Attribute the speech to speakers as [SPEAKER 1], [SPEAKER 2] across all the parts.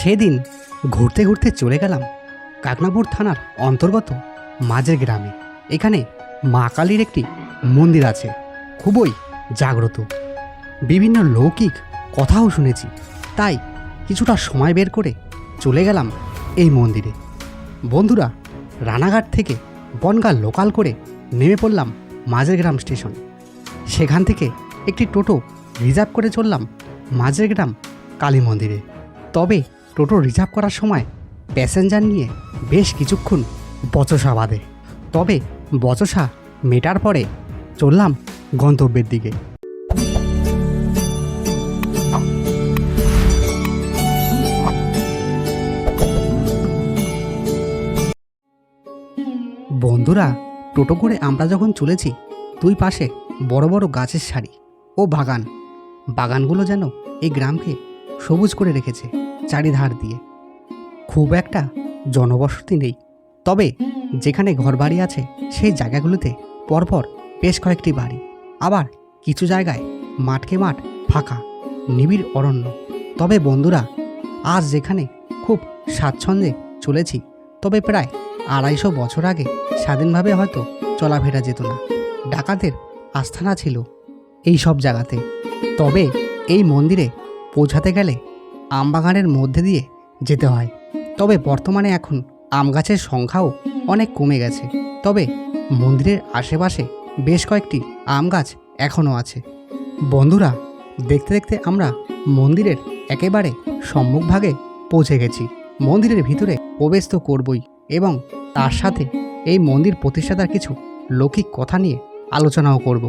[SPEAKER 1] সেদিন ঘুরতে ঘুরতে চলে গেলাম কাকনাপুর থানার অন্তর্গত মাঝের গ্রামে। এখানে মা কালীর একটি মন্দির আছে, খুবই জাগ্রত। বিভিন্ন লৌকিক কথাও শুনেছি, তাই কিছুটা সময় বের করে চলে গেলাম এই মন্দিরে। বন্ধুরা, রানাঘাট থেকে বনগাঁ লোকাল করে নেমে পড়লাম মাঝের গ্রাম স্টেশন। সেখান থেকে একটি টোটো রিজার্ভ করে চললাম মাঝের গ্রাম কালী মন্দিরে। তবে টোটো রিজার্ভ করার সময় প্যাসেঞ্জার নিয়ে বেশ কিছুক্ষণ বচসা বাঁধে। তবে বচসা মেটার পরে চললাম গন্তব্যের দিকে। বন্ধুরা, টোটো করে আমরা যখন চলেছি, দুই পাশে বড় বড় গাছের সারি ও বাগান। বাগানগুলো যেন এই গ্রামকে সবুজ করে রেখেছে। চারিধার দিয়ে। খুব একটা জনবসতি নেই। তবে যেখানে ঘরবাড়ি আছে, সেই জায়গাগুলোতে পরপর বেশ কয়েকটি বাড়ি। আবার কিছু জায়গায় মাঠকে মাঠ ফাঁকা, নিবিড় অরণ্য। তবে বন্ধুরা, আজ যেখানে খুব স্বাচ্ছন্দ্যে চলেছি, তবে প্রায় আড়াইশো বছর আগে স্বাধীনভাবে হয়তো চলাফেরা যেত না। ডাকাতের আস্থানা ছিল এই সব জায়গাতে। তবে এই মন্দিরে পৌঁছাতে গেলে আমবাগানের মধ্যে দিয়ে যেতে হয়। তবে বর্তমানে এখন আম গাছের সংখ্যাও অনেক কমে গেছে। তবে মন্দিরের আশেপাশে বেশ কয়েকটি আম গাছ এখনও আছে। বন্ধুরা, দেখতে দেখতে আমরা মন্দিরের একেবারে সম্মুখভাগে পৌঁছে গেছি। মন্দিরের ভিতরে প্রবেশ তো করবই এবং তার সাথে এই মন্দির প্রতিষ্ঠাতার কিছু লৌকিক কথা নিয়ে আলোচনাও করব।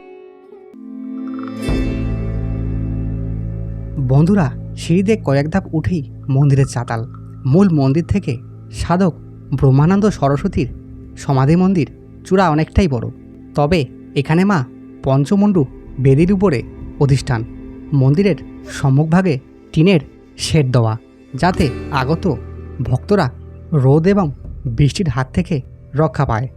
[SPEAKER 1] বন্ধুরা সিঁড়িতে কয়েক ধাপ উঠেই মন্দিরের চাতাল। মূল মন্দির থেকে সাধক ব্রহ্মানন্দ সরস্বতীর সমাধি মন্দির চূড়া অনেকটাই বড়। তবে এখানে মা পঞ্চমুণ্ডু বেদির উপরে অধিষ্ঠান। মন্দিরের সম্মুখভাগে টিনের শেড দেওয়া, যাতে আগত ভক্তরা রোদ এবং বৃষ্টির হাত থেকে রক্ষা পায়।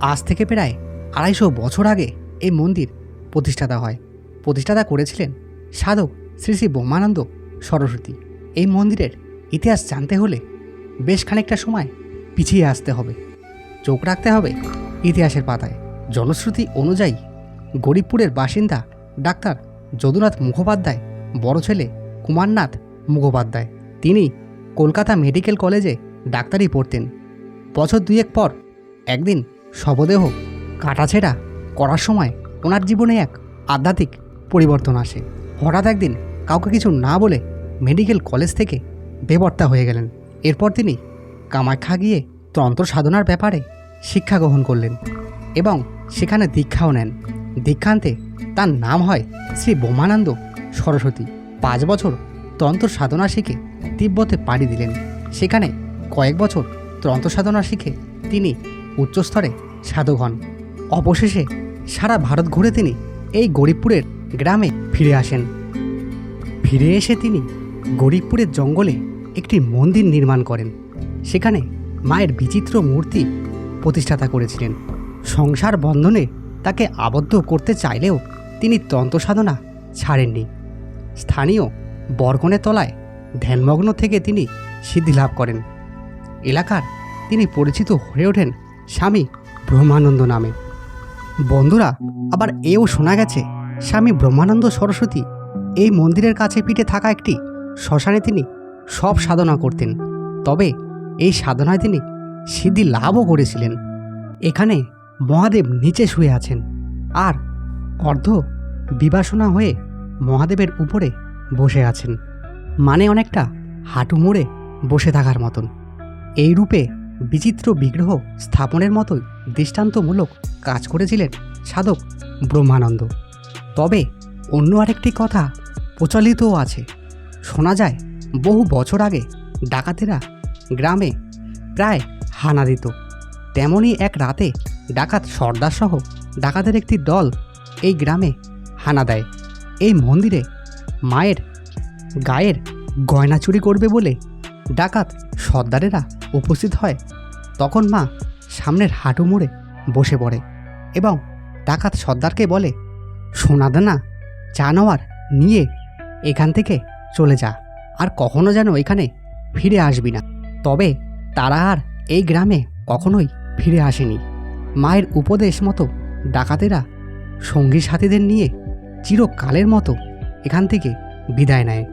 [SPEAKER 1] আজ থেকে প্রায় আড়াইশো বছর আগে এই মন্দির প্রতিষ্ঠাতা হয়। প্রতিষ্ঠাতা করেছিলেন সাধক শ্রী শ্রী ব্রহ্মানন্দ সরস্বতী। এই মন্দিরের ইতিহাস জানতে হলে বেশ খানিকটা সময় পিছিয়ে আসতে হবে। চোখ রাখতে হবে ইতিহাসের পাতায়। জনশ্রুতি অনুযায়ী গরিবপুরের বাসিন্দা ডাক্তার যদুনাথ মুখোপাধ্যায়, বড় ছেলে কুমারনাথ মুখোপাধ্যায়। তিনি কলকাতা মেডিকেল কলেজে ডাক্তারি পড়তেন। বছর দুয়েক পর একদিন শবদেহ কাটাছেড়া করার সময় ওনার জীবনে এক আধ্যাত্মিক পরিবর্তন আসে। হঠাৎ একদিন কাউকে কিছু না বলে মেডিকেল কলেজ থেকে বেবর্তা হয়ে গেলেন। এরপর তিনি কামাখ্যা গিয়ে তন্ত্র সাধনার ব্যাপারে শিক্ষা গ্রহণ করলেন এবং সেখানে দীক্ষাও নেন। দীক্ষান্তে তার নাম হয় শ্রী বোমানন্দ সরস্বতী। পাঁচ বছর তন্ত্র সাধনা শিখে তিব্বতে পাড়ি দিলেন। সেখানে কয়েক বছর তন্ত্র সাধনা শিখে তিনি উচ্চস্তরে সাধক হন। অবশেষে সারা ভারত ঘুরে তিনি এই গরিবপুরের গ্রামে ফিরে আসেন। ফিরে এসে তিনি গরিবপুরের জঙ্গলে একটি মন্দির নির্মাণ করেন। সেখানে মায়ের বিচিত্র মূর্তি প্রতিষ্ঠাতা করেছিলেন। সংসার বন্ধনে তাকে আবদ্ধ করতে চাইলেও তিনি তন্ত্র সাধনা ছাড়েননি। স্থানীয় বরগনের তলায় ধ্যানমগ্ন থেকে তিনি সিদ্ধি লাভ করেন। এলাকার তিনি পরিচিত হয়ে ওঠেন স্বামী ব্রহ্মানন্দ নামে। বন্ধুরা, আবার এও শোনা গেছে স্বামী ব্রহ্মানন্দ সরস্বতী এই মন্দিরের কাছে পিঠে থাকা একটি শ্মশানে তিনি সব সাধনা করতেন। তবে এই সাধনায় তিনি সিদ্ধি লাভও করেছিলেন। এখানে মহাদেব নিচে শুয়ে আছেন আর অর্ধ বিবাসনা হয়ে মহাদেবের উপরে বসে আছেন। মানে অনেকটা হাঁটু মুড়ে বসে থাকার মতন। এই রূপে বিচিত্র বিগ্রহ স্থাপনের মতোই দৃষ্টান্তমূলক কাজ করেছিলেন সাধক ব্রহ্মানন্দ। তবে অন্য আরেকটি কথা প্রচলিতও আছে। শোনা যায়, বহু বছর আগে ডাকাতেরা গ্রামে প্রায় হানা দিত। তেমনই এক রাতে ডাকাত সর্দারসহ ডাকাতের একটি দল এই গ্রামে হানা দেয়। এই মন্দিরে মায়ের গায়ের গয়না চুরি করবে বলে ডাকাত সর্দারেরা উপস্থিত হয়, তখন মা সামনের হাঁটু মুড়ে বসে পড়ে এবং ডাকাত সর্দারকে বলে সোনাদানা চা নিয়ে এখান থেকে চলে যা। আর কখনো যেন এখানে ফিরে আসবি না। তবে তারা আর এই গ্রামে কখনোই ফিরে আসেনি। মায়ের উপদেশ মতো ডাকাতেরা সঙ্গী সাথীদের নিয়ে চিরকালের মতো এখান থেকে বিদায় নেয়।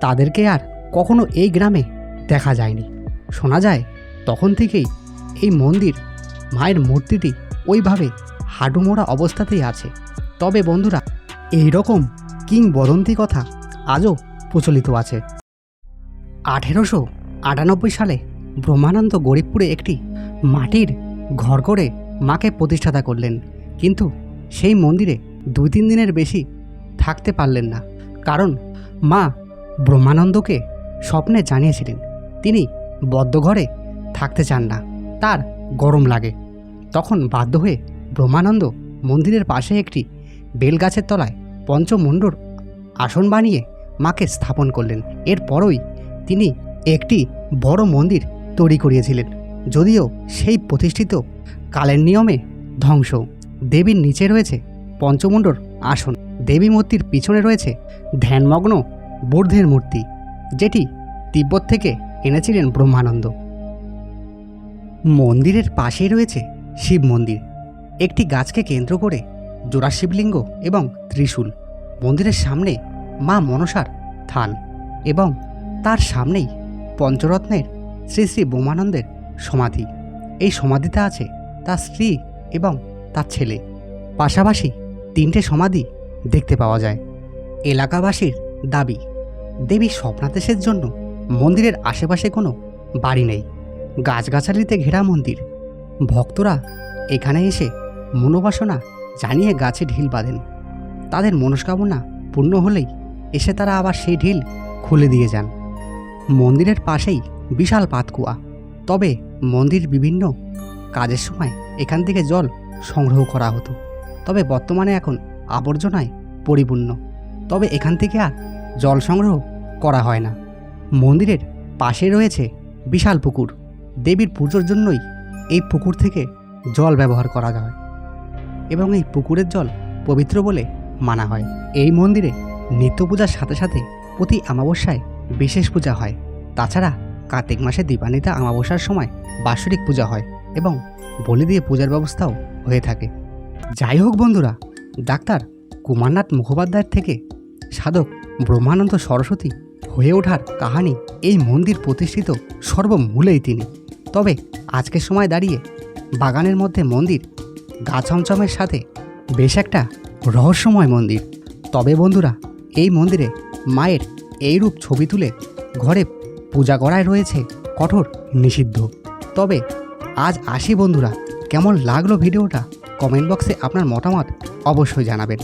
[SPEAKER 1] তাদেরকে আর কখনো এই গ্রামে দেখা যায়নি। শোনা যায়, তখন থেকেই এই মন্দির মায়ের মূর্তিটি ওইভাবে হাডুমোড়া অবস্থাতেই আছে। তবে বন্ধুরা এই রকম কিংবদন্তি কথা আজও প্রচলিত আছে। আঠেরোশো আটানব্বই সালে ব্রহ্মানন্দ গরিবপুরে একটি মাটির ঘর করে মাকে প্রতিষ্ঠাতা করলেন। কিন্তু সেই মন্দিরে দুই তিন দিনের বেশি থাকতে পারলেন না। কারণ মা ব্রহ্মানন্দকে স্বপ্নে জানিয়েছিলেন, তিনি বদ্ধ ঘরে থাকতে চান না, তার গরম লাগে। তখন বাধ্য হয়ে ব্রহ্মানন্দ মন্দিরের পাশে একটি বেলগাছের তলায় পঞ্চমুণ্ডর আসন বানিয়ে মাকে স্থাপন করলেন। এরপরই তিনি একটি বড় মন্দির তৈরি করিয়েছিলেন, যদিও সেই প্রতিষ্ঠিত কালের নিয়মে ধ্বংস। দেবীর নিচে রয়েছে পঞ্চমুণ্ডর আসন। দেবী মূর্তির পিছনে রয়েছে ধ্যানমগ্ন বুদ্ধের মূর্তি, যেটি তিব্বত থেকে এনেছিলেন ব্রহ্মানন্দ। মন্দিরের পাশেই রয়েছে শিব মন্দির। একটি গাছকে কেন্দ্র করে জোড়া শিবলিঙ্গ এবং ত্রিশূল। মন্দিরের সামনে মা মনসার, থান এবং তার সামনেই পঞ্চরত্নের শ্রী শ্রী বোমানন্দের সমাধি। এই সমাধিতে আছে তার স্ত্রী এবং তার ছেলে। পাশাপাশি তিনটে সমাধি দেখতে পাওয়া যায়। এলাকাবাসীর দাবি, দেবী স্বপ্নাদেশের জন্য মন্দিরের আশেপাশে কোনো বাড়ি নেই। গাছগাছালিতে ঘেরা মন্দির। ভক্তরা এখানে এসে মনোবাসনা জানিয়ে গাছে ঢিল বাঁধেন। তাদের মনস্কামনা পূর্ণ হলেই এসে তারা আবার সেই ঢিল খুলে দিয়ে যান। মন্দিরের পাশেই বিশাল পাতকুয়া। তবে মন্দির বিভিন্ন কাজের সময় এখান থেকে জল সংগ্রহ করা হতো। তবে বর্তমানে এখন আবর্জনায় পরিপূর্ণ। তবে এখান থেকে আর জল সংগ্রহ করা হয় না। মন্দিরের পাশে রয়েছে বিশাল পুকুর। দেবীর পুজোর জন্যই এই পুকুর থেকে জল ব্যবহার করা হয়। এবং এই পুকুরের জল পবিত্র বলে মানা হয়। এই মন্দিরে নিত্য পূজার সাথে সাথে প্রতি অমাবস্যায় বিশেষ পূজা হয়। তাছাড়া কার্তিক মাসে দীপান্বিতা অমাবস্যার সময় বাৎসরিক পূজা হয় এবং বলি দিয়ে পূজার ব্যবস্থাও হয়ে থাকে। যাই হোক বন্ধুরা, ডাক্তার কুমারনাথ মুখোপাধ্যায়ের থেকে সাধক ব্রহ্মানন্দ সরস্বতী হয়ে ওঠার কাহানি এই মন্দির প্রতিষ্ঠিত সর্বমূলেই তিনি। তবে আজকের সময় দাঁড়িয়ে বাগানের মধ্যে মন্দির গা ছমছমের সাথে বেশ একটা রহস্যময় মন্দির। তবে বন্ধুরা এই মন্দিরে মায়ের এইরূপ ছবি তুলে ঘরে পূজা করায় রয়েছে কঠোর নিষিদ্ধ। তবে আজ আসি বন্ধুরা, কেমন লাগল ভিডিওটা? কমেন্ট বক্সে আপনার মতামত অবশ্যই জানাবেন।